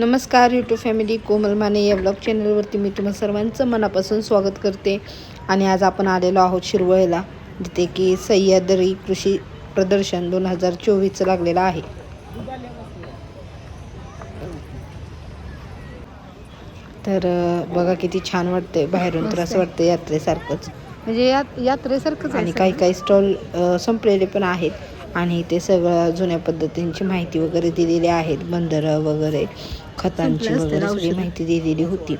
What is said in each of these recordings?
नमस्कार YouTube family कोमल माने या blog चॅनलवरती मी तुम्हा सर्वांचं मनापासून स्वागत करते. आणि आज आपण आलेलो आहोत शिरवळला जिथे की सह्याद्री कृषी प्रदर्शन दोन हजार चोवीसचं लागलेलं आहे. तर बघा किती छान वाटतंय. बाहेरून तर असं वाटतं यात्रेसारखंच. म्हणजे यात यात्रेसारखंच आणि काही काही स्टॉल संपलेले पण आहेत. आणि ते सगळं जुन्या पद्धतींची माहिती वगैरे दिलेली आहेत. बंदरं वगैरे खतांची वगैरे सगळी. माहिती दिलेली होती.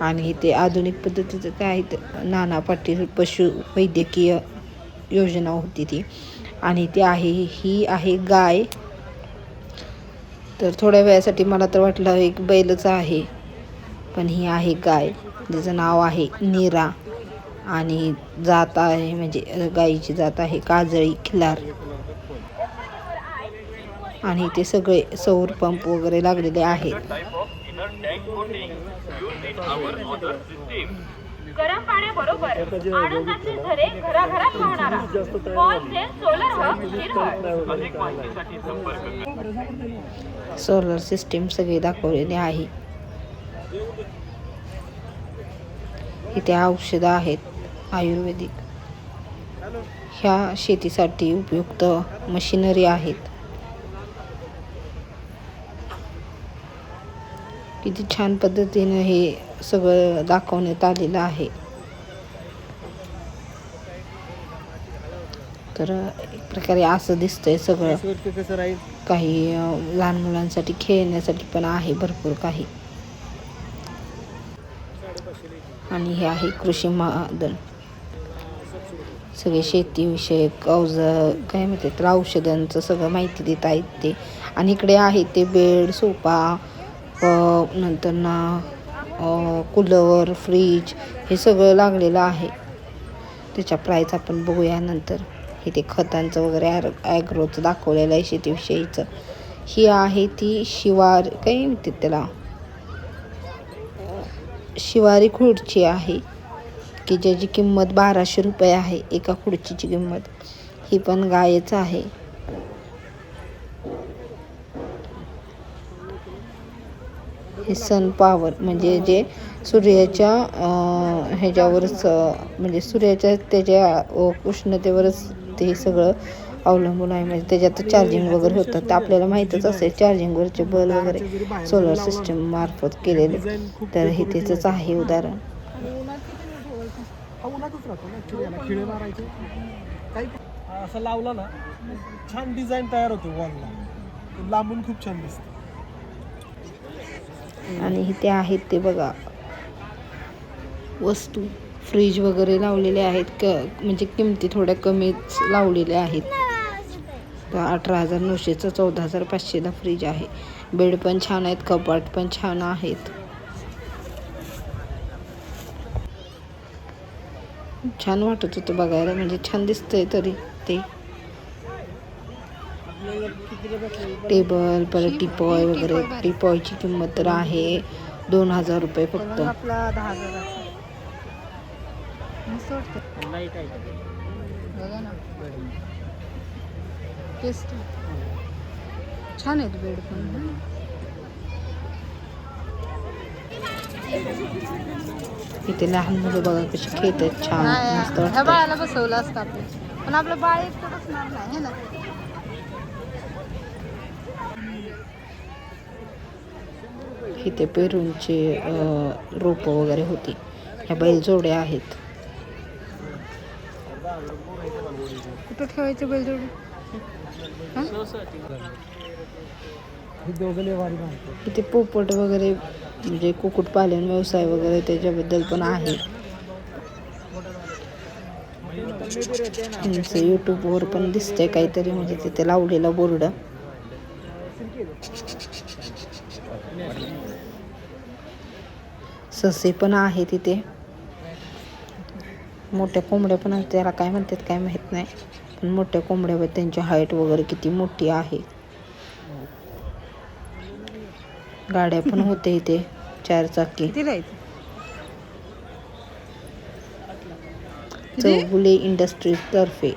आणि ते आधुनिक पद्धतीचं काय नाना पाटील पशु वैद्यकीय योजना होती ती. आणि ती आहे ही आहे गाय. तर थोड्या वेळासाठी मला तर वाटलं एक बैलच आहे. पण ही आहे गाय. जिचं नाव आहे नीरा. आणि जात आहे म्हणजे अ, गाईची जात आहे काजळी खिलार. आणि ते सगळे सौर पंप वगैरे लागलेले आहेत. गरम पाण्याबरोबर आनंदाचे झरे घराघरात वाहणारा. पॉलसेल सोलर हब सोलर सिस्टीम सगळे दाखवलेले आहे. इथे औषधं आहेत आयुर्वेदिक. ह्या शेतीसाठी उपयुक्त मशिनरी आहेत. किती छान पद्धतीनं हे सगळं दाखवण्यात आलेलं आहे. तर एक प्रकारे असं दिसतंय सगळं. काही लहान मुलांसाठी खेळण्यासाठी पण आहे भरपूर काही. आणि हे आहे कृषी मादन सगळे शेतीविषयक अवज काय म्हणते तर औषधांचं सगळं माहिती देत आहेत ते. आणि इकडे आहे ते बेड सोफा अ, नंतर ना कूलर फ्रीज हे सगळं लागलेलं आहे. त्याच्या प्राईस आपण बघूया नंतर. इथे खतांचं वगैरे ॲर ॲग्रोचं दाखवलेलं आहे शेतीविषयीचं. ही आहे ती शिवार काय म्हणते त्याला? शिवारी खुर्ची आहे. की ज्याची किंमत बाराशे रुपये आहे एका खुर्चीची किंमत. ही पण गायच आहे. हे सन पॉवर म्हणजे जे सूर्याच्या ह्याच्यावरच म्हणजे सूर्याच्या त्याच्या उष्णतेवरच ते सगळं अवलंबून आहे. म्हणजे त्याच्यात चार्जिंग वगैरे होतं. तर आपल्याला माहीतच असेल चार्जिंगवरचे बल्ब वगैरे सोलर सिस्टम मार्फत केलेले. तर हे त्याचंच आहे उदाहरण. असं लावला ना छान डिझाईन तयार होतो वॉलला लांबून खूप छान दिसतं. आणि इथे आहेत ते बघा. वस्तू. फ्रीज वगैरे लावलेले आहेत. क म्हणजे किमती थोड्या कमीच लावलेल्या आहेत. अठरा हजार नऊशेचं चौदा हजार पाचशेला फ्रीज आहे. बेड पण छान आहेत कपाट पण छान आहेत. छान वाटत होतं बघायला. म्हणजे छान दिसतंय तरी ते. टेबल परत टिपॉय वगैरे. टिपॉयची किंमत तर आहे दोन हजार रुपये फक्त. आपला दहा टेस्ट छान आहेत बेड पण. इथे लहान मुलं बघा कशी छान मस्त ह्या वाटतं. बाळाला बसवलं असतं आपलं. पण आपलं बाळ एकटं बसणार नाही ना? इथे पेरूंचे रोप वगैरे होती. ह्या बैल जोड्या आहेत. कुठं ठेवायचं बैलजोडी? इथे पोपट वगैरे म्हणजे कुक्कुटपालन व्यवसाय वगैरे त्याच्याबद्दल पण आहे. त्यांचं यूट्यूबवर पण दिसतंय काहीतरी म्हणजे तिथे लावलेला बोर्ड. ससे पण आहे तिथे मोठ्या कोंबड्या पण आहेत. त्याला काय म्हणतात काय माहीत नाही. पण मोठ्या कोंबड्या त्यांची हाईट वगैरे किती मोठी आहे. गाड्या पण होते इथे चार चाकी. चौगुले इंडस्ट्रीज तर्फे.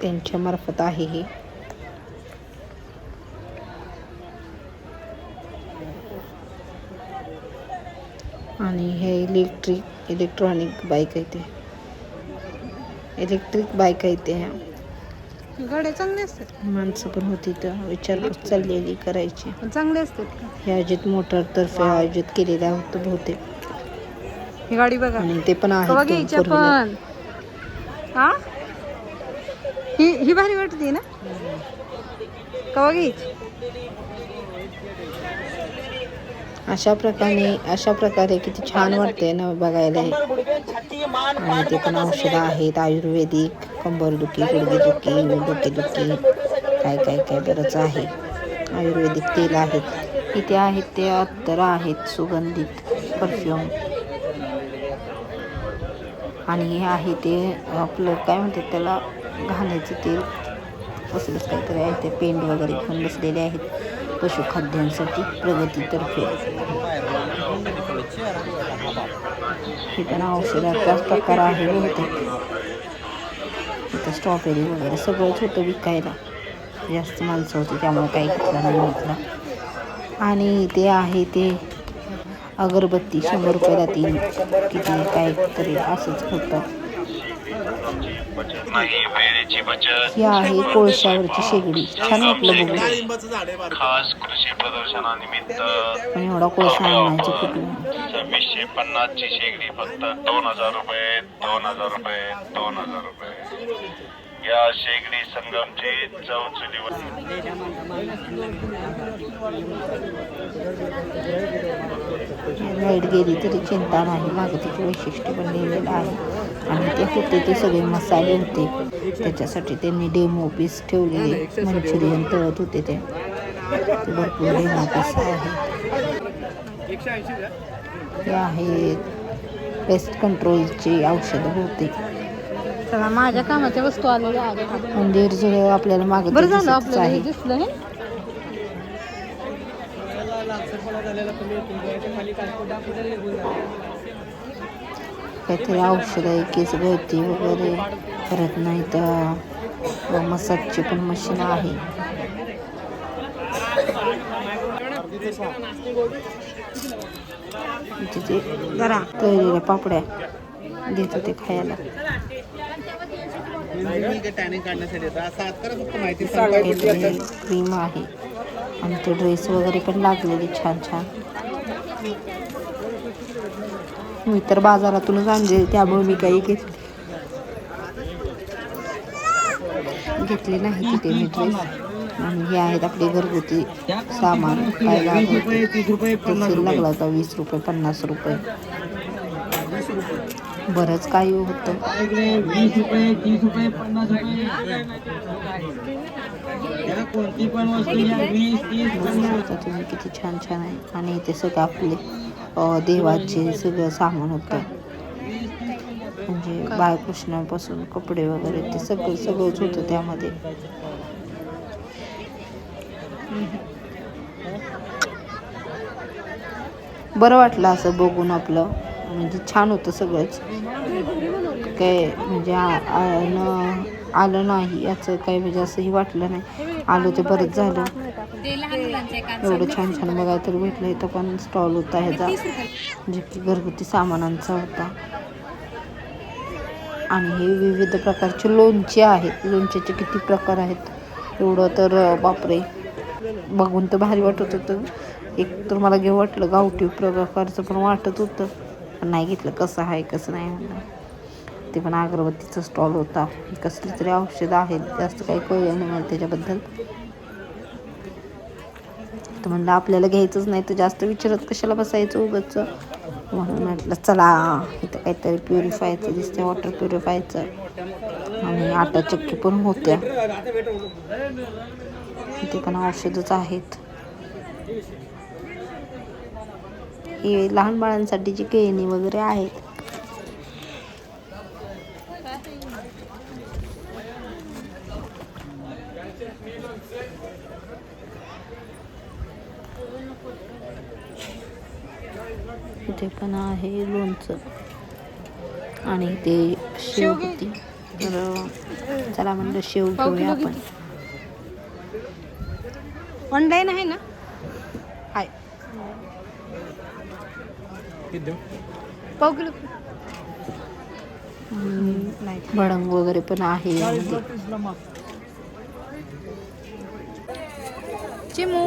त्यांच्या मार्फत आहे हे. आणि हे इलेक्ट्रिक इलेक्ट्रॉनिक बाईक आहे ते. इलेक्ट्रिक बाईक आहे ते. गाड्या चांगले असतात. माणसं पण होती तर विचारपूस चाललेली करायची. पण चांगले असतात हे अजित मोटरतर्फे आयोजित केलेलं होतं बहुतेक. ही गाडी बघा. आणि ते पण आहे कवा. आपण हा? ही ही भारी वाटते ना? कवा घ्यायची? अशा प्रकारे अशा प्रकारे किती छान वाटते ना बघायला आणि ते पण औषधं आहेत आयुर्वेदिक कंबरदुखी गुडघेदुखी डोकेदुखी काय काय काय बरंच आहे. आयुर्वेदिक तेल आहेत. इथे आहेत ते अत्तर आहेत सुगंधित परफ्यूम. आणि हे आहे ते आपलं काय म्हणतात त्याला घाण्याचं तेल. असलंच काहीतरी आहे ते पेंड वगैरे घेऊन बसलेले आहेत. पशुखाद्यांसाठी प्रगतीतर्फे हे पण औषधाचाच प्रकार आहे बहुतेक इथं स्ट्रॉबेरी वगैरे सगळंच होतं विकायला. जास्त माणसं होती त्यामुळे काही घेतला नाही घेतला आणि ते आहे ते अगरबत्ती शंभर रुपयाला तीन किती काय तरी असंच होतं. ही आहे कोळशावरची शेगडी. छान वाटलं बघून. खास कृषी प्रदर्शनानिमित्त पण एवढा कोळसा आणायचं कुठून सव्वीसशे पन्नास ची शेगडी फक्त दोन हजार रुपये दोन हजार रुपये दोन हजार रुपये. या शेगडी संगमचे चव लाइट गेली तरी चिंता नाही. मागं तिचे वैशिष्ट्य पण लिहिलेलं आहे. आणि ते होते ते सगळे मसाले होते. त्याच्यासाठी त्यांनी डेमो पीस ठेवलेले. मंचुरियन तळत होते ते. भरपूर डेमो पीस आहे. हे आहेत. पेस्ट कंट्रोलची औषधं होते. चला माझ्या कामाच्या वस्तू आलेल्या आहेत. मंदिर जर आपल्याला मागं बरं झालं आपल्याला हे दिसलं हे काहीतरी औषध आहे केस गळती वगैरे. करत नाही तर मसाजची पण मशीन आहे. तिथे जरा. तळलेल्या पापड्या देत होते खायला. क्रीम आहे. आणि ते ड्रेस वगैरे पण लागलेले छान छान. मी तर बाजारातूनच आणले त्यामुळे मी काही घेत घेतले नाही तिथे मी ड्रेस आणि हे आहेत आपले घरगुती सामान. काय लागलं ते सेल लागला होता वीस रुपये पन्नास रुपये. बरंच काही होतं. आता तुम्ही किती छान छान आहे. आणि इथे सगळं आपले देवाचे सगळं सामान होतं. म्हणजे बाळकृष्णापासून कपडे वगैरे ते सगळं सगळंच होतं त्यामध्ये. बरं वाटलं असं बघून आपलं. म्हणजे छान होतं सगळंच. काय म्हणजे आ- आलं नाही याचं काही म्हणजे असंही वाटलं नाही. आलो ते बरंच झालं. एवढं छान छान बघायला तरी भेटलं. इथं पण स्टॉल होता ह्याचा. जे की घरगुती सामानांचा होता. आणि हे विविध प्रकारचे लोणचे आहेत. लोणच्याचे किती प्रकार आहेत. एवढं तर बापरे. बघून तर भारी वाटत होतं. एक तर मला घेऊ वाटलं गावठी प्रकारचं पण वाटत होतं. पण नाही घेतलं. कसं आहे कसं नाही म्हणलं ते पण अगरबत्तीचा स्टॉल होता. कसली तरी औषधं आहेत जास्त काही कळलं नाही मला त्याच्याबद्दल. तर म्हणलं आपल्याला घ्यायचंच नाही तर जास्त विचारत कशाला बसायचं उगच. म्हणून म्हटलं चला इथं काहीतरी प्युरिफायचं दिसते वॉटर प्युरिफायचं आणि आटा चक्की पण होत्या. ते पण औषधच आहेत हे लहान बाळांसाठी जी खेळणी वगैरे आहेत. इथे पण आहे लोणचं. आणि ते शेव होती तर चला म्हणलं शेव घेऊया आपण. ऑनलाईन आहे ना हाय पाव किलो नाही भडंग वगैरे पण आहे यामध्ये. चिमू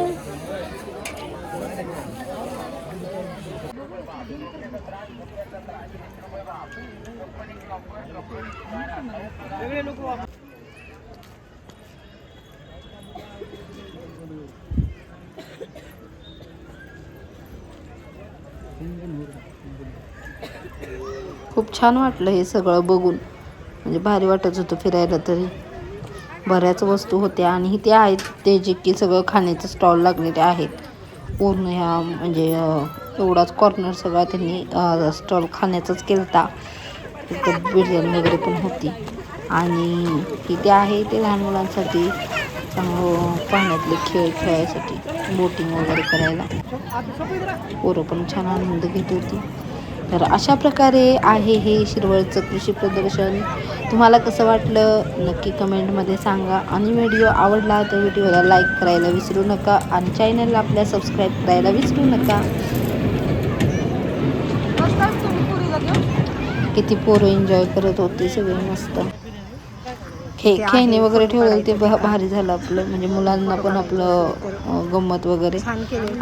खूप छान वाटलं हे सगळं बघून. म्हणजे भारी वाटत होतं फिरायला तरी. बऱ्याच वस्तू होत्या आणि इथे आहेत ते जे की सगळं खाण्याचं स्टॉल लागलेले आहेत. पूर्ण ह्या म्हणजे एवढाच कॉर्नर सगळा त्यांनी स्टॉल खाण्याचाच केलता. तिथं बिर्याणी वगैरे पण होती. आणि इथे आहे ते लहान मुलांसाठी हो, पाण्यातले खेळ खेळायसाठी बोटिंग वगैरे करायला. पोरं पण छान आनंद घेत होती. तर अशा प्रकारे आहे हे शिरवळचं कृषी प्रदर्शन. तुम्हाला कसं वाटलं? नक्की कमेंटमध्ये सांगा. आणि व्हिडिओ आवडला तर व्हिडिओला लाईक करायला विसरू नका. आणि चॅनलला आपल्या सबस्क्राईब करायला विसरू नका. किती पोरं एन्जॉय करत होते सगळे मस्त. खे खेळणे वगैरे ठेवलेले ते भारी झालं आपलं. म्हणजे मुलांना पण आपलं गंमत वगैरे.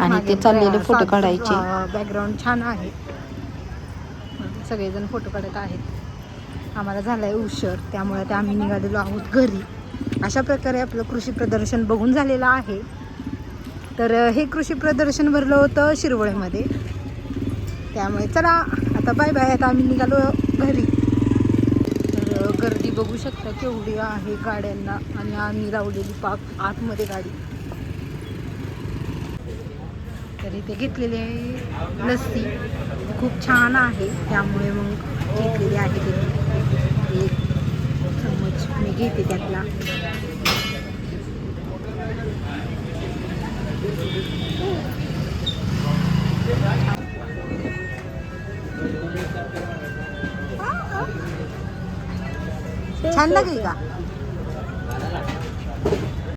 आणि ते चाललेले फोटो काढायचे. बॅकग्राऊंड छान आहे. सगळेजण फोटो काढत आहेत. आम्हाला झालाय उशीर त्यामुळे ते आम्ही निघालेलो आहोत घरी. अशा प्रकारे आपलं कृषी प्रदर्शन बघून झालेलं आहे. तर हे कृषी प्रदर्शन भरलं होतं शिरवळेमध्ये. त्यामुळे चला आता बाय बाय आता आम्ही निघालो घरी. बघू शकता केवढी आहे गाड्यांना आणि आम्ही लावलेली पाक आतमध्ये गाडी. तर इथे घेतलेली आहे लस्सी. खूप छान आहे त्यामुळे मग घेतलेली आहे ते. एक चमच मी घेते त्यातला. छान लागेल का?